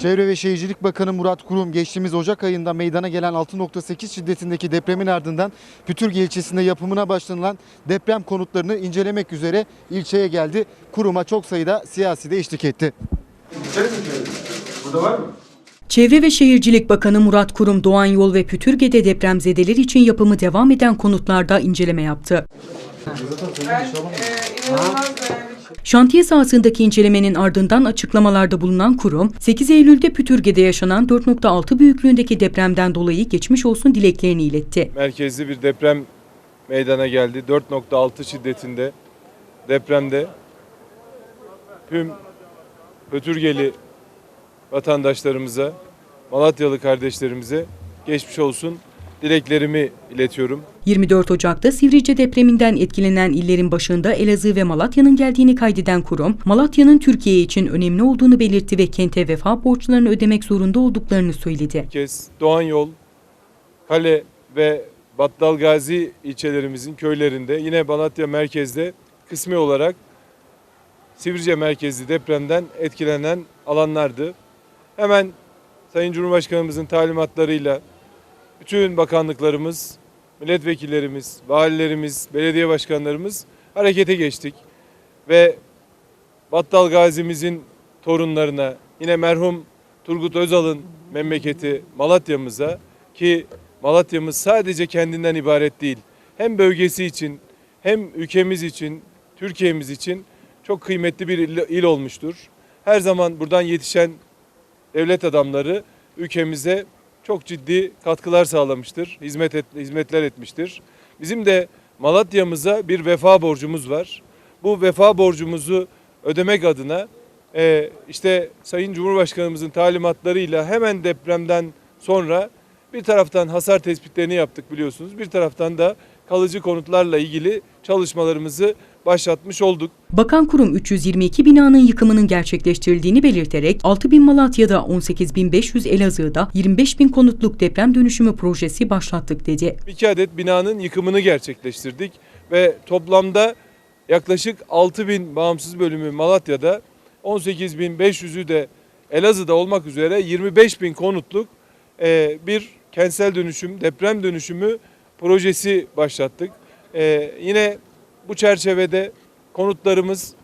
Çevre ve Şehircilik Bakanı Murat Kurum geçtiğimiz Ocak ayında meydana gelen 6.8 şiddetindeki depremin ardından Pütürge ilçesinde yapımına başlanılan deprem konutlarını incelemek üzere ilçeye geldi. Kuruma çok sayıda siyasi de eşlik etti. Burada var mı? Çevre ve Şehircilik Bakanı Murat Kurum Doğan Yol ve Pütürge'de depremzedeler için yapımı devam eden konutlarda inceleme yaptı. Şantiye sahasındaki incelemenin ardından açıklamalarda bulunan kurum, 8 Eylül'de Pütürge'de yaşanan 4.6 büyüklüğündeki depremden dolayı geçmiş olsun dileklerini iletti. merkezli bir deprem meydana geldi. 4.6 şiddetinde depremde tüm Ötürgeli vatandaşlarımıza, Malatyalı kardeşlerimize geçmiş olsun dileklerimi iletiyorum. 24 Ocak'ta Sivrice depreminden etkilenen illerin başında Elazığ ve Malatya'nın geldiğini kaydeden kurum, Malatya'nın Türkiye için önemli olduğunu belirtti ve kente vefa borçlarını ödemek zorunda olduklarını söyledi. Herkes Doğan Yol, Kale ve Battal Gazi ilçelerimizin köylerinde yine Malatya merkezde kısmi olarak Sivrice merkezli depremden etkilenen alanlardı. Hemen Sayın Cumhurbaşkanımızın talimatlarıyla bütün bakanlıklarımız, milletvekillerimiz, valilerimiz, belediye başkanlarımız harekete geçtik. Ve Battal Gazi'mizin torunlarına, yine merhum Turgut Özal'ın memleketi Malatya'mıza ki Malatya'mız sadece kendinden ibaret değil. Hem bölgesi için hem ülkemiz için, Türkiye'miz için çok kıymetli bir il, il olmuştur. Her zaman buradan yetişen devlet adamları ülkemize çok ciddi katkılar sağlamıştır, hizmet et, hizmetler etmiştir. Bizim de Malatya'mıza bir vefa borcumuz var. Bu vefa borcumuzu ödemek adına e, işte Sayın Cumhurbaşkanımızın talimatlarıyla hemen depremden sonra bir taraftan hasar tespitlerini yaptık biliyorsunuz. Bir taraftan da kalıcı konutlarla ilgili çalışmalarımızı başlatmış olduk. Bakan kurum 322 binanın yıkımının gerçekleştirildiğini belirterek 6 bin Malatya'da 18.500 Elazığ'da 25 bin konutluk deprem dönüşümü projesi başlattık dedi. İki adet binanın yıkımını gerçekleştirdik ve toplamda yaklaşık 6 bin bağımsız bölümü Malatya'da 18.500'ü de Elazığ'da olmak üzere 25 bin konutluk e, bir kentsel dönüşüm, deprem dönüşümü projesi başlattık. E, yine bu çerçevede konutlarımız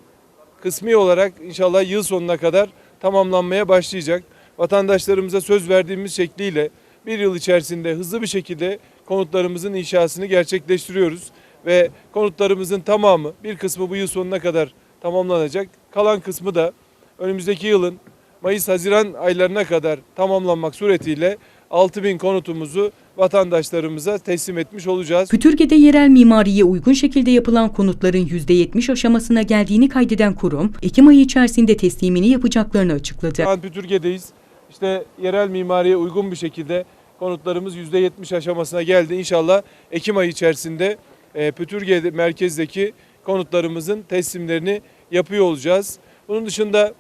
kısmi olarak inşallah yıl sonuna kadar tamamlanmaya başlayacak. Vatandaşlarımıza söz verdiğimiz şekliyle bir yıl içerisinde hızlı bir şekilde konutlarımızın inşasını gerçekleştiriyoruz. Ve konutlarımızın tamamı bir kısmı bu yıl sonuna kadar tamamlanacak. Kalan kısmı da önümüzdeki yılın Mayıs-Haziran aylarına kadar tamamlanmak suretiyle 6000 konutumuzu vatandaşlarımıza teslim etmiş olacağız. Pütürge'de yerel mimariye uygun şekilde yapılan konutların %70 aşamasına geldiğini kaydeden kurum, Ekim ayı içerisinde teslimini yapacaklarını açıkladı. Şu an Pütürge'deyiz. İşte yerel mimariye uygun bir şekilde konutlarımız %70 aşamasına geldi. İnşallah Ekim ayı içerisinde e, Pütürge merkezdeki konutlarımızın teslimlerini yapıyor olacağız. Bunun dışında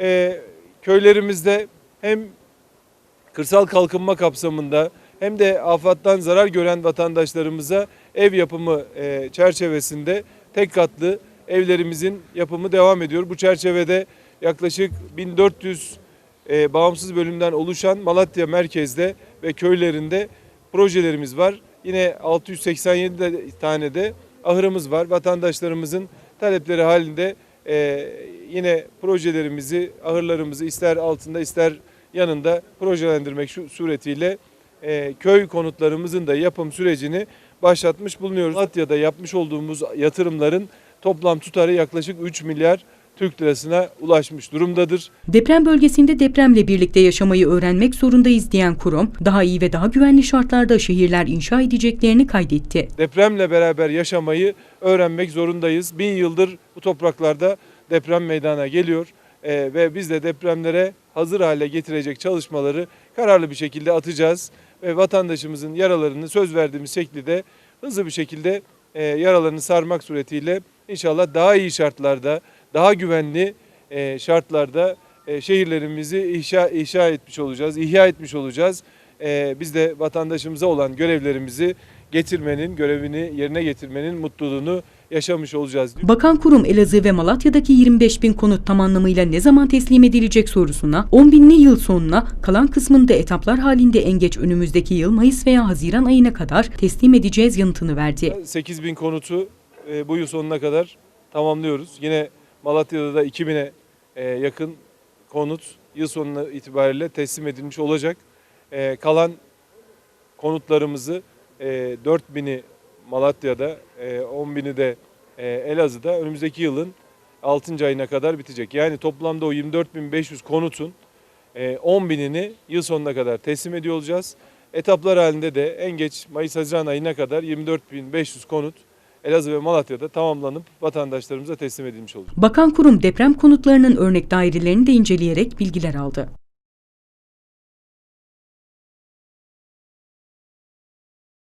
e, köylerimizde hem kırsal kalkınma kapsamında hem de afattan zarar gören vatandaşlarımıza ev yapımı e, çerçevesinde tek katlı evlerimizin yapımı devam ediyor. Bu çerçevede yaklaşık 1400 e, bağımsız bölümden oluşan Malatya merkezde ve köylerinde projelerimiz var. Yine 687 de- tane de ahırımız var. Vatandaşlarımızın talepleri halinde e, yine projelerimizi, ahırlarımızı ister altında ister yanında projelendirmek suretiyle e, köy konutlarımızın da yapım sürecini başlatmış bulunuyoruz. Malatya'da yapmış olduğumuz yatırımların toplam tutarı yaklaşık 3 milyar Türk lirasına ulaşmış durumdadır. Deprem bölgesinde depremle birlikte yaşamayı öğrenmek zorundayız diyen kurum, daha iyi ve daha güvenli şartlarda şehirler inşa edeceklerini kaydetti. Depremle beraber yaşamayı öğrenmek zorundayız. Bin yıldır bu topraklarda deprem meydana geliyor Ee, ve biz de depremlere hazır hale getirecek çalışmaları kararlı bir şekilde atacağız ve vatandaşımızın yaralarını söz verdiğimiz şekilde hızlı bir şekilde e, yaralarını sarmak suretiyle inşallah daha iyi şartlarda, daha güvenli e, şartlarda e, şehirlerimizi inşa, inşa etmiş olacağız, ihya etmiş olacağız. E, biz de vatandaşımıza olan görevlerimizi getirmenin, görevini yerine getirmenin mutluluğunu yaşamış olacağız diyor. Bakan kurum Elazığ ve Malatya'daki 25 bin konut tam anlamıyla ne zaman teslim edilecek sorusuna 10 binli yıl sonuna kalan kısmında etaplar halinde en geç önümüzdeki yıl Mayıs veya Haziran ayına kadar teslim edeceğiz yanıtını verdi. 8 bin konutu e, bu yıl sonuna kadar tamamlıyoruz. Yine Malatya'da da 2000'e e, yakın konut yıl sonuna itibariyle teslim edilmiş olacak. E, kalan konutlarımızı e, 4000'i Malatya'da, e, 10.000'i de e, Elazığ'da önümüzdeki yılın 6. ayına kadar bitecek. Yani toplamda o 24.500 konutun e, 10.000'ini yıl sonuna kadar teslim ediyor olacağız. Etaplar halinde de en geç Mayıs-Haziran ayına kadar 24.500 konut Elazığ ve Malatya'da tamamlanıp vatandaşlarımıza teslim edilmiş olacak. Bakan kurum deprem konutlarının örnek dairelerini de inceleyerek bilgiler aldı.